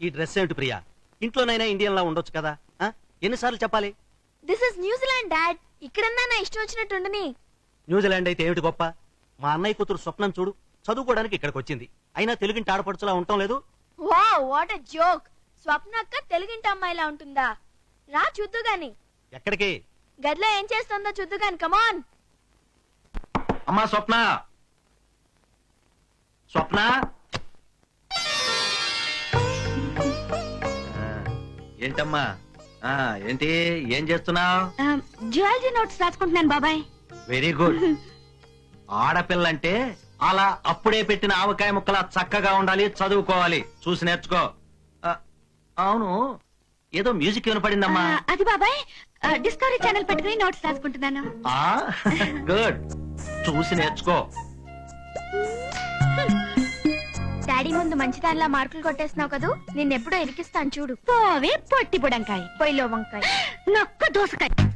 ఈ డ్రెస్ ఏమిటి ప్రియా? ఇంట్లోనైనా ఇండియన్ లా ఉండొచ్చు కదా? ఆ? ఎన్నిసార్లు చెప్పాలి? This is New Zealand dad ఇక్కడన్నా నా ఇష్టం వచ్చినట్టు ఉండని. న్యూజిలాండ్ అయితే ఏమిటి గొప్ప? మా అన్నయ్య కూతురు స్వప్నం చూడు చదువుకోవడానికి ఇక్కడికి వచ్చింది. అయినా తెలుగింటి ఆడపడుచులా ఉండటం లేదు? వా వాట్ అ జోక్ స్వప్న అక్క తెలుగింటి అమ్మాయిలా ఉంటుందా? రా చూద్దు గాని. ఎక్కడికి? గదిలో ఏం చేస్తుందో చూద్దు గాని కమాన్ అమ్మా స్వప్న. స్వప్న? ఏంటమ్మా? ఆ, ఏంటి? ఏం చేస్తున్నావు? జియాలజీ నోట్స్ రాసుకుంటున్నాను బాబాయ్. Very good. ఆడపిల్లంటే అలా అప్పుడే పెట్టిన ఆవకాయ ముక్కలా చక్కగా ఉండాలి చదువుకోవాలి. చూసి నేర్చుకో. ఆ, అవును ఏదో మ్యూజిక్ వినపడిందమ్మా. అది బాబాయ్ డిస్కవరీ ఛానల్ పెట్టుకుని నోట్స్ రాసుకుంటున్నాను. ఆ గుడ్. చూసి నేర్చుకో. డాడీ ముందు మంచి దానిలా మార్కులు కొట్టేస్తున్నావు కదూ? నిన్నెప్పుడో ఇరికిస్తాను చూడు. పోవే పొట్టి బుడంకాయ. పొయ్యిలో వంకాయ. నొక్క దోసకాయ.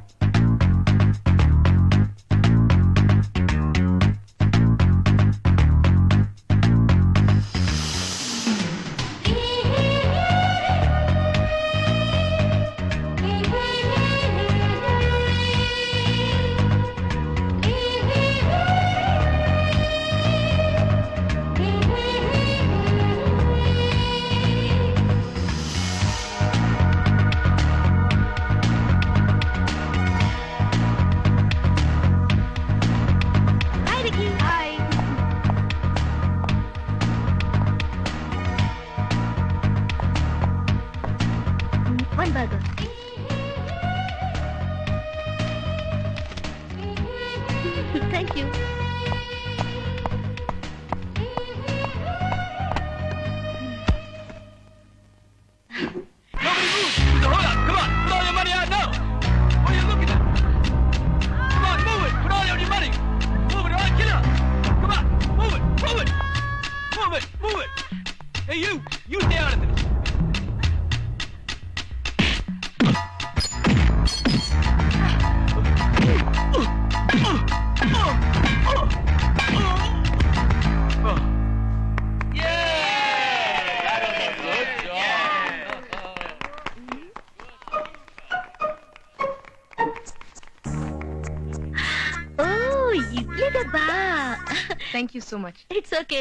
Thank you so much. It's okay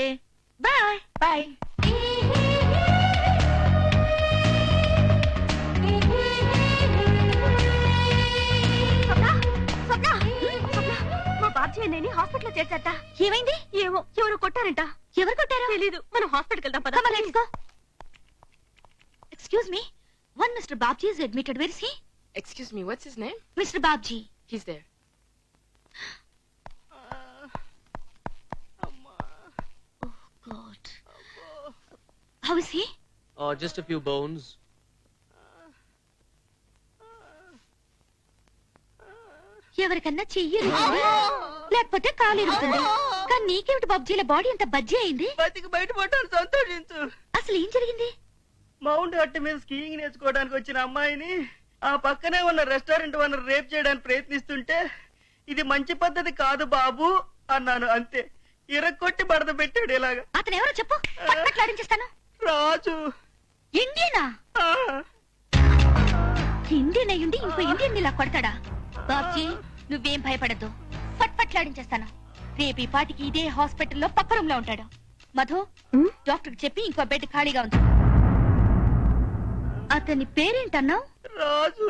bye bye మా నేను హాస్పిటల్ చేర్చట ఏమైంది? ఏమో ఎవరు కొట్టారంట. ఎవరు కొట్టారో? తెలీదు. మనం హాస్పిటల్ వెళ్దాం పద. Excuse me one mister Babji is admitted where is he Excuse me, what's his name? Mister Babji He's there. God how is he Oh, just a few bones. ఎవరికన్నా చెయ్యి ఇరుగుతుంది. లేకపోతే కాలు ఇరుగుతుంది కానీ నీకేమిటి బాబ్జీల బాడీ అంత బజ్జీ అయింది? బతికి బయటపడ్డాను సంతోషించు. అసలు ఏం జరిగింది? మౌంట్ హట్ మీద స్కీయింగ్ నేర్చుకోవడానికి వచ్చిన అమ్మాయిని ఆ పక్కనే ఉన్న రెస్టారెంట్ ఓనర్ రేప్ చేయడానికి ప్రయత్నిస్తుంటే ఇది మంచి పద్ధతి కాదు బాబు అన్నాను అంతే. ఇరక్కొట్టి బడద పెట్టాడు ఇలాగా. అతను ఎవరో చెప్పు. పట్లాడించేస్తాను రాజు. ఇండియనా? ఇండియన్ అయ్యుండి ఇంకో ఇండియన్ ఇలా కొడతాడా? బాబ్జీ నువ్వేం భయపడద్దు. ఫట్ పట్లాడించేస్తాను రేపు ఈ పాటికి ఇదే హాస్పిటల్లో పక్క రూమ్లో ఉంటాడు. మధు డాక్టర్ చెప్పి ఇంకో బెడ్ ఖాళీగా ఉంది అతని పేరేంటన్నావు? రాజు.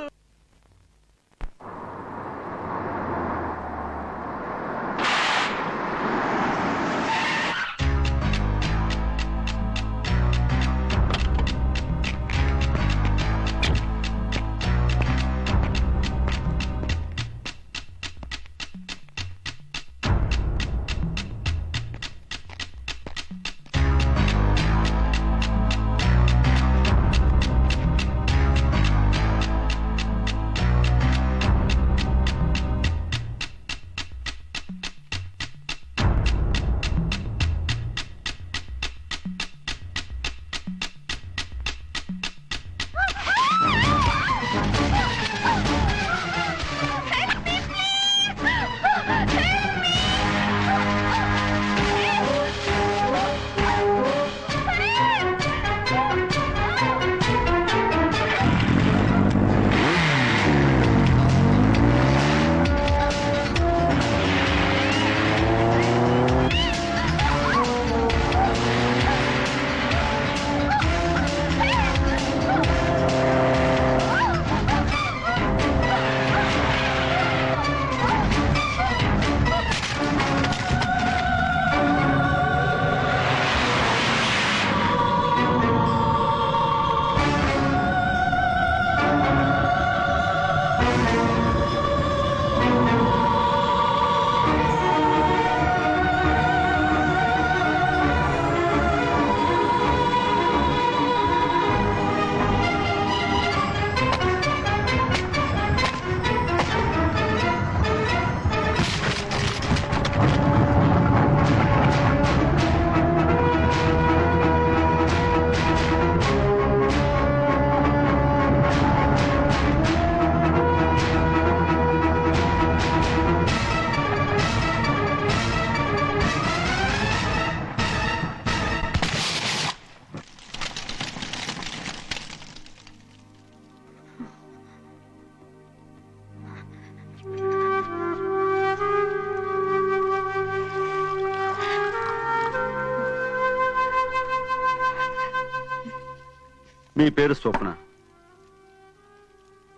మీ పేరు స్వప్న.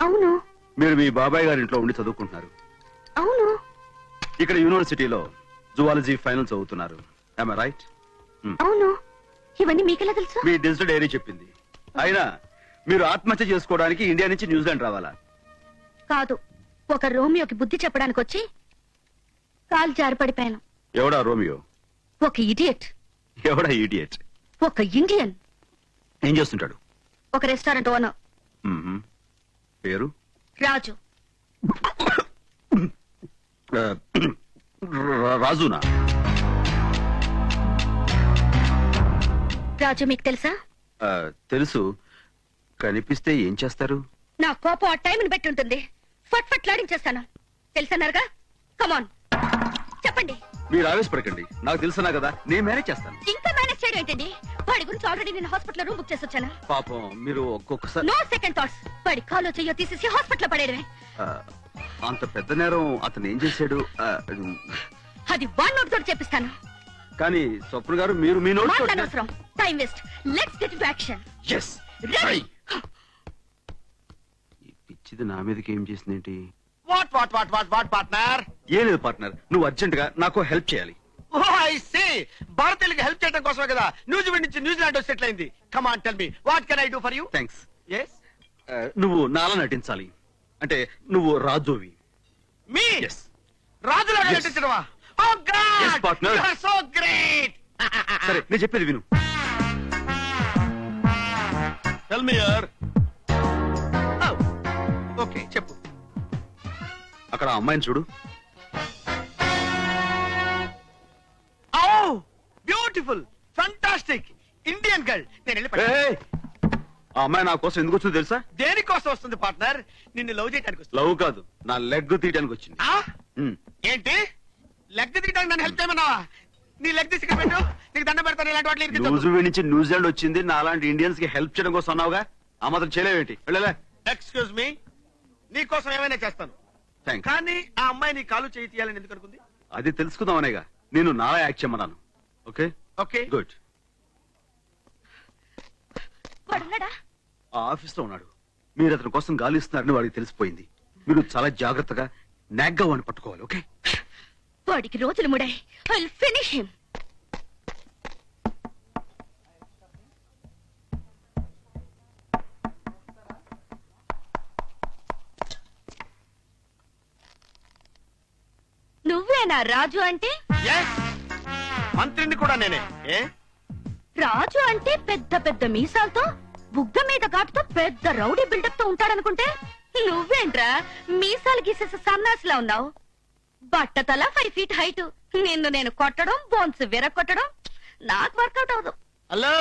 అవును. మీరు మీ బాబాయ్ గారి ఇంట్లో ఉండి చదువుకుంటున్నారు. అవును. ఇక్కడ యూనివర్సిటీలో జువాలజీ ఫైనల్ చదువుతున్నారు. రైట్ అవును. ఇవన్నీ మీకెలా తెలుసు? మీ డిజిటల్ డైరీ చెప్పింది. అయినా మీరు ఆత్మహత్య చేసుకోవడానికి ఇండియా నుంచి న్యూజిలాండ్ రావాలా? కాదు. ఒక రోమియోకి బుద్ధి చెప్పడానికి వచ్చి కాలు జారి పడిపోయాను ఎవడా రోమియో? ఒక ఇడియట్. ఎవడా ఈడియట్ ఒక ఇండియన్. ఏం చేస్తుంటాడు? ఒక రెస్టారెంట్ ఓనర్. మ్మ్. పేరు? రాజు. ఆ, రా- రాజునా? రాజు మీకు తెలుసా? ఆ, తెలుసు. కనిపిస్తే ఏం చేస్తారు? నా కోపం ఆ టైంని బట్టి ఉంటుంది. ఫట్ ఫట్ లాడించేస్తాను. తెలుసన్నారుగా? కమాన్ చెప్పండి. మీరు ఆవేశపడకండి. నాకు తెలుసునా కదా నేను మేనేజ్ చేస్తాను. చేయడం ఏంటండి? వాడి గురించి ఆల్రెడీ నేను హాస్పిటల్ రూమ్ బుక్ చేసి వచ్చాను? పాపం మీరు ఒక్కొక్కసారి నో సెకండ్ థాట్స్ వాడి కాలో చెయ్యో తీసేసి హాస్పిటల్ పడేయడమే. ఆ, అంత పెద్ద నేరం అతను ఏం చేశాడు? ఆ, అది వన్ నోట్ తోటి చెప్పిస్తాను కానీ స్వప్న గారు మీరు మీ note మాట్లాడనవసరం time waste let's get to action yes ready ఈ పిచ్చిది నా మీదకి ఏం చేసిందేంటి? What what what what what partner ఏం లేదు పార్ట్నర్ నువ్వు అర్జెంట్గా నాకు హెల్ప్ చేయాలి. భారతీయులకి హెల్ప్ చేయడం కోసమే కదా. న్యూజిలాండ్ నుంచి న్యూజిలాండ్ సెటిల్ అయింది. Come on tell me what can I do for you thanks yes నువ్వు నాలా నటించాలి. అంటే నువ్వు రాజువి. మీ రాజులాగా. నటించడమా? ఓ god. You are so great సరే నేను చెప్పేది విను. టెల్ మీ ఓకే చెప్పు. అక్కడ అమ్మాయిని చూడు. అమ్మాయి నా కోసం ఎందుకు వచ్చిందో తెలుసా? దేనికోసం వస్తుంది పార్ట్నర్? నిన్ను లవ్ చేయడానికి వస్తుంది. లవ్ కాదు నా లెగ్ తీయడానికి వచ్చింది. ఆ? ఉమ్. ఏంటి? లెగ్ తీయడానికి నన్ను హెల్ప్ చేయమన్నావా? నీ లెగ్ తీసి ఇక్కడ పెట్టు. నీకు దండ పెడతాను ఇలాంటి వాటిని ఇరికించొద్దు. న్యూజిలాండ్ నుంచి న్యూజిలాండ్ వచ్చింది నా అలాంటి ఇండియన్స్కి హెల్ప్ చేయడం కోసం అన్నావుగా? ఆ మాత్రం చేయలేవేంటి వెళ్ళలే. ఎక్స్క్యూజ్ మీ నీ కోసం ఏమైనా చేస్తాను. థ్యాంక్స్ కానీ ఆ అమ్మాయి నీ కాలు చేయి తీయాలని ఎందుకు అనుకుంది? అది తెలుసుకుందాం అనేగా. నేను నాలా యాక్ట్ చేయమన్నాను. ఓకే? ఓకే. గుడ్. వాడున్నాడా? ఆ ఆఫీస్లో ఉన్నాడు. మీరు అతని కోసం గాలిస్తున్నారని వాడికి తెలిసిపోయింది. మీరు చాలా జాగ్రత్తగా నాగ్గా వాడిని పట్టుకోవాలి ఓకే? వాడికి రోజులు ముడాయి. ఐ ఫినిష్ హిమ్ నువ్వేనా రాజు అంటే? మంత్రిని కూడా నేనే. ఏ? రాజు అంటే పెద్ద పెద్ద మీసాలతో బుగ్గ మీద ఘాటుతో పెద్ద రౌడీ బిల్డప్తో ఉంటాడనుకుంటే నువ్వేంట్రా మీసాలు గీసేసి సన్నాసిలా ఉన్నావు? బట్టతల ఫైవ్ ఫీట్ హైట్. నిన్ను నేను కొట్టడం బోన్స్ విరగొట్టడం నాకు వర్కౌట్ అవదు హలో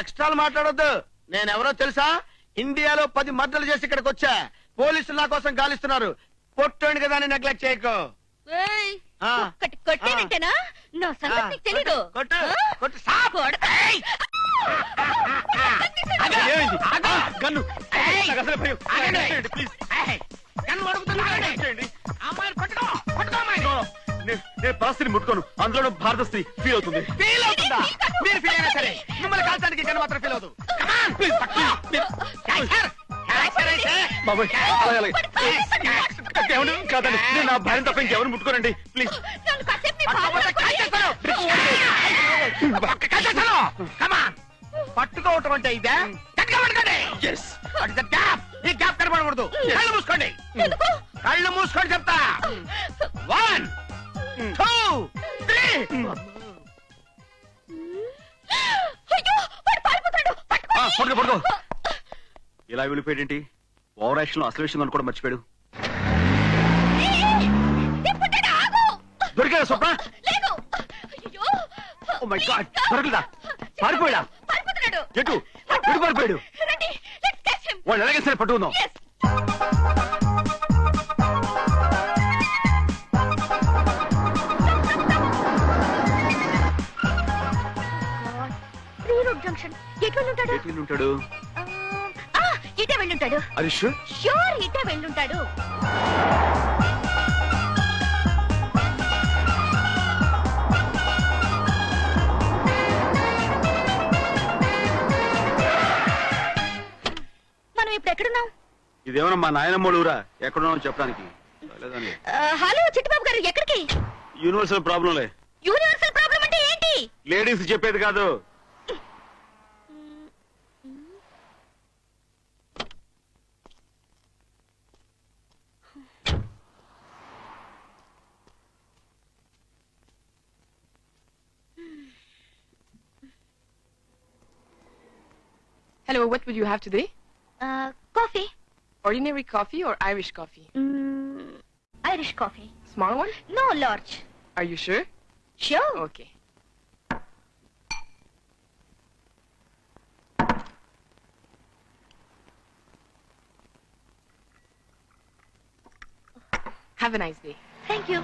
ఎక్స్ట్రాలు మాట్లాడొద్దు. నేనెవరో తెలుసా? ఇండియాలో పది మద్దలు చేసి ఇక్కడికి వచ్చా. పోలీసులు నా కోసం గాలిస్తున్నారు. పొట్టండి కదా అని నెగ్లెక్ట్ చేయకు. కొట్టేనంటేనా? నా సంగతి నీకు తెలీదు. కొట్టు? కొట్టు, నాకు అసలే భయం. చేయండి, ప్లీజ్. అడుగుతున్నా, చేయండి. అమ్మాయిని పట్టుకో, పట్టుకో అమ్మాయిని. నేను పరిస్థితిని ముట్టుకోను. అందులో భారత స్త్రీ ఫీల్ అవుతుంది? ఫీల్ అవుతుందా. మీరు ఫీల్ అయినా సరే మిమ్మల్ని కాల్చడానికి గన్ను మాత్రం ఫీల్ అవుతుంది అయితే. బాబోయ్. అలాగే అలాగే ఎవరు కాదండి. నేను నా భార్య తప్ప ఇంకెవరు ముట్టుకోనండి. ప్లీజ్ నన్ను కాసేపు నీ on. పట్టుకోవటం అంటే ఇదే. గట్టిగా పట్టుకోండి. Yes Gap? ఈ గ్యాప్ కనబడకూడదు కళ్ళు మూసుకోండి. కళ్ళు మూసుకోండి చెప్తా. వన్ టూ త్రీ అయ్యో వాడు పారిపోతాడు. పట్టుకో. పడుకో పడుకో ఇలా వెళ్ళిపోయాడేంటి? ఓవర్ యాక్షన్ అసలు విషయం అనుకోవడం మర్చిపోయాడు. దొరికాడా స్వప్న? ఓ మై గాడ్ దొరకలేదా? పారిపోయాడా? పారిపోతున్నాడు. ఎటు? ఎటు పారిపోయాడు రండి లెట్స్ క్యాచ్ హిమ్ వాళ్ళు ఎలాగే సరే పట్టుకుందాం. జంక్షన్ ఇటే వెళ్ళుంటాడు. హరీష్ ష్యూర్ ఇటే వెళ్ళుంటాడు. ఇదేమన్నా మా నాయనమ్మోడు ఊరా ఎక్కడున్నామో చెప్పడానికి. హలో చిట్టుబాబు గారు ఎక్కడికి? యూనివర్సల్ ప్రాబ్లంలే యూనివర్సల్ ప్రాబ్లం అంటే ఏంటి? లేడీస్ చెప్పేది కాదు. Hello, what would you have today? Coffee Ordinary coffee or Irish coffee? Mm, Irish coffee. Small one? No, large. Are you sure? Sure. Okay. Have a nice day. Thank you.